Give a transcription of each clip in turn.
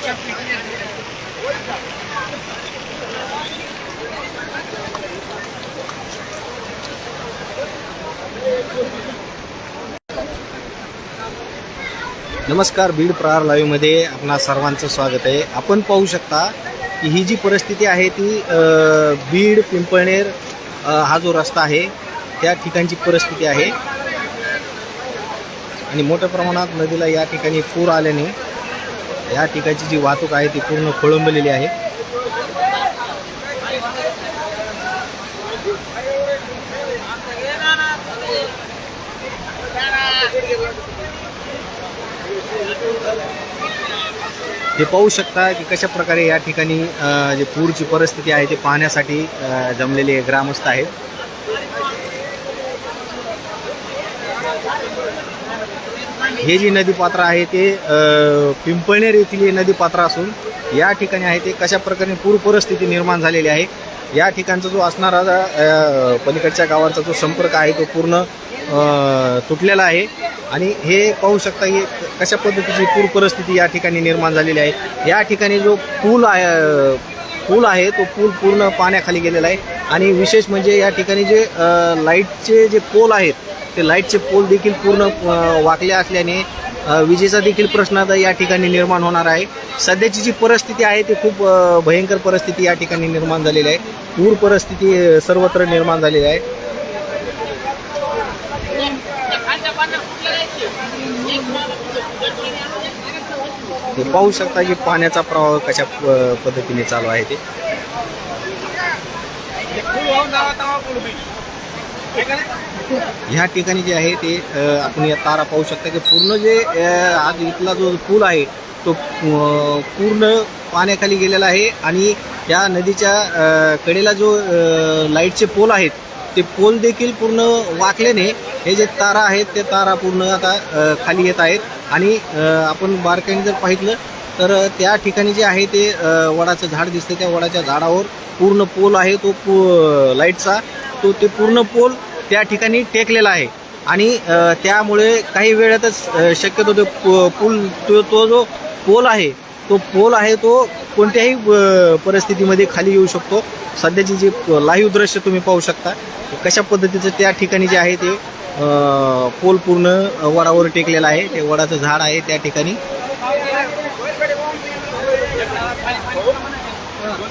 नमस्कार बीड प्रहार लाईव्हमध्ये आपणा सर्वांचं स्वागत आहे. आपण पाहू शकता की ही जी परिस्थिती आहे ती बीड पिंपळनेर हा जो रस्ता आहे त्या ठिकाणची परिस्थिती आहे. आणि मोठ्या प्रमाणात नदीला या ठिकाणी पूर आल्याने या ठिकाणची जी वाहतूक आहे ती पूर्ण खोळंबलेली आहे. हे पाहू शकता की कशा प्रकारे या ठिकाणी जे पूरची परिस्थिती आहे ते पाहण्यासाठी जमलेले ग्रामस्थ आहेत. हे जे नदीपात्र आहे ते पिंपळनेर येथील हे नदीपात्र असून या ठिकाणी आहे ते कशा प्रकारे पूर परिस्थिती निर्माण झालेली आहे या ठिकाणचा जो असणारा पलीकडच्या गावांचा जो संपर्क आहे तो पूर्ण तुटलेला आहे. आणि हे पाहू शकता की कशा पद्धतीची पूर परिस्थिती या ठिकाणी निर्माण झालेली आहे. या ठिकाणी जो पूल आहे पूल आहे तो पूल पूर्ण पाण्याखाली गेलेला आहे. आणि विशेष म्हणजे या ठिकाणी जे लाईटचे जे पोल आहेत ते लाईटचे पोल देखील पूर्ण वाकले असल्याने विजेचा देखील प्रश्न आता या ठिकाणी निर्माण होणार आहे. सध्याची जी परिस्थिती आहे ती खूप भयंकर परिस्थिती या ठिकाणी निर्माण झालेली आहे. पूर परिस्थिती सर्वत्र निर्माण झालेली आहे. पाहू शकता की पाण्याचा प्रवाह कशा प- पद्धतीने चालू आहे ते. ह्या ठिकाणी जे आहे ते आपण या तारा पाहू शकता की पूर्ण जे आज इथला जो पूल आहे तो पूर्ण पाण्याखाली गेलेला आहे आणि या नदीच्या कडेला जो लाईटचे पोल आहेत ते पोल देखील पूर्ण वाकल्याने हे जे तारा आहेत ते तारा पूर्ण आता खाली येत आहेत. आणि आपण बारकाईने जर पाहिलं तर त्या ठिकाणी जे आहे ते वडाचं झाड दिसतं त्या वडाच्या झाडावर पूर्ण पोल आहे तो पो लाईटचा. तो ते पूर्ण पोल त्या ठिकाणी टेकलेला आहे. आणि त्यामुळे काही वेळातच शक्यतो तो पूल तो तो जो पोल आहे तो पोल आहे तो कोणत्याही परिस्थितीमध्ये खाली येऊ शकतो. सध्याची जी लाईव्ह दृश्य तुम्ही पाहू शकता कशा पद्धतीचं त्या ठिकाणी जे आहे ते पोल पूर्ण वडावर टेकलेला आहे. ते वडाचं झाड आहे त्या ठिकाणी.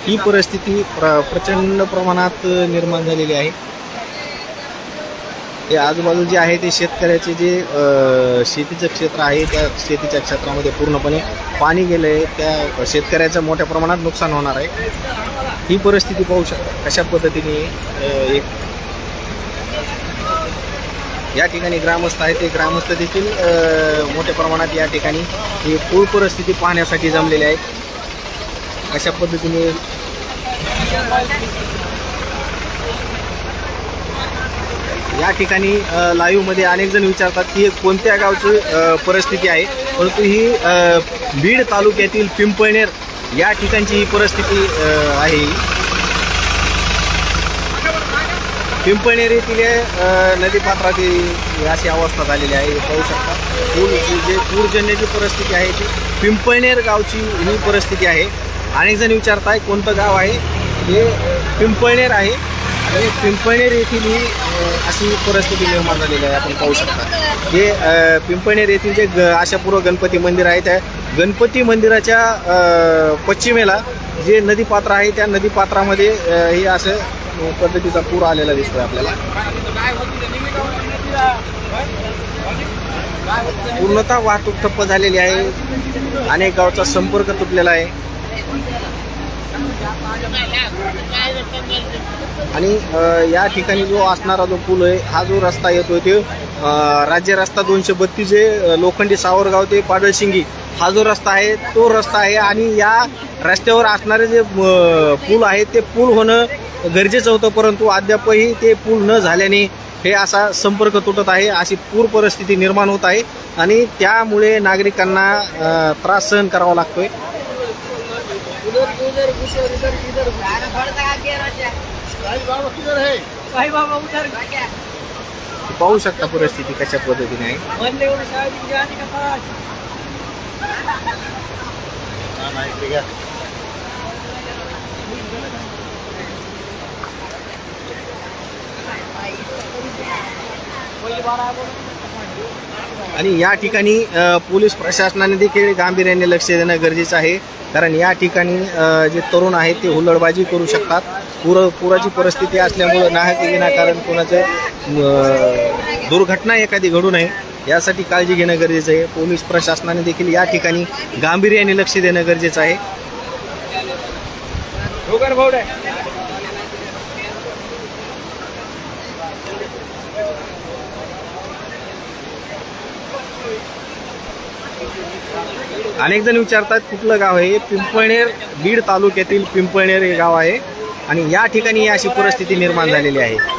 ही परिस्थिती प्र प्रचंड प्रमाणात निर्माण झालेली आहे. ते आजूबाजू जे आहे ते शेतकऱ्याचे जे शेतीचं क्षेत्र आहे त्या शेतीच्या क्षेत्रामध्ये पूर्णपणे पाणी गेलं आहे त्या शेतकऱ्याचं मोठ्या प्रमाणात नुकसान होणार आहे. ही परिस्थिती पाहू शकता कशा पद्धतीने एक या ठिकाणी ग्रामस्थ आहे ते ग्रामस्थ देखील मोठ्या प्रमाणात या ठिकाणी ही पूर परिस्थिती पाहण्यासाठी जमलेले आहेत. अशा पद्धतीने या ठिकाणी लाईव्हमध्ये अनेक जण विचारतात की कोणत्या गावची परिस्थिती आहे? परंतु ही बीड तालुक्यातील पिंपळनेर या ठिकाणची ही परिस्थिती आहे. पिंपळनेर येथील नदीपात्रातील अशी अवस्था झालेली आहे. पाहू शकता. पूर जे पूरजन्याची परिस्थिती आहे ती. पिंपळनेर गावची ही परिस्थिती आहे. अनेक जण विचारताय कोणतं गाव आहे? हे पिंपळनेर आहे. आणि पिंपळनेर येथील ही अशी परिस्थिती निर्माण झालेली आहे. आपण पाहू शकता. हे पिंपळनेर येथील जे ग आशापूर्व गणपती मंदिर आहे त्या गणपती मंदिराच्या पश्चिमेला जे नदीपात्र आहे त्या नदीपात्रामध्ये हे असं पद्धतीचा पूर आलेला दिसतोय आपल्याला. पूर्णतः वाहतूक ठप्प झालेली आहे. अनेक गावचा संपर्क तुटलेला आहे. आणि या ठिकाणी जो असणारा जो पूल आहे हा जो रस्ता येतोय ते राज्य रस्ता दोनशे बत्तीस जे लोखंडी सावरगाव ते पाडळशिंगी. हा जो रस्ता आहे तो रस्ता आहे आणि या रस्त्यावर असणारे जे पूल आहे ते पूल होणं गरजेचं होतं परंतु अद्यापही ते पूल न झाल्याने हे असा संपर्क तुटत आहे अशी पूर परिस्थिती निर्माण होत आहे आणि त्यामुळे नागरिकांना त्रास सहन करावा लागतोय. इधर घुसो इधर इधर बाबा किधर आहे साई बाबा उधर। पाहू शकता परिस्थिती कशा पद्धतीने आहे बनले एवढे साहेब आणि का पाच कोई बार आया बोलो आणि या ठिकाणी पोलीस प्रशासनाने देखील गांभीर्याने लक्ष देणं गरजेचं आहे. कारण या ठिकाणी जे तरुण आहेत ते हुल्लडबाजी करू शकतात. पूर पुराची परिस्थिती असल्यामुळं नाहक विनाकारण कोणाचं दुर्घटना एखादी घडू नये यासाठी काळजी घेणं गरजेचं आहे. पोलीस प्रशासनाने देखील या ठिकाणी गांभीर्याने लक्ष देणं गरजेचं आहे. अनेक जण विचारतात कुठलं गाव आहे? पिंपळनेर बीड तालुक्यातील पिंपळनेर हे गाव आहे. आणि या ठिकाणी ही अशी परिस्थिती निर्माण झालेली आहे.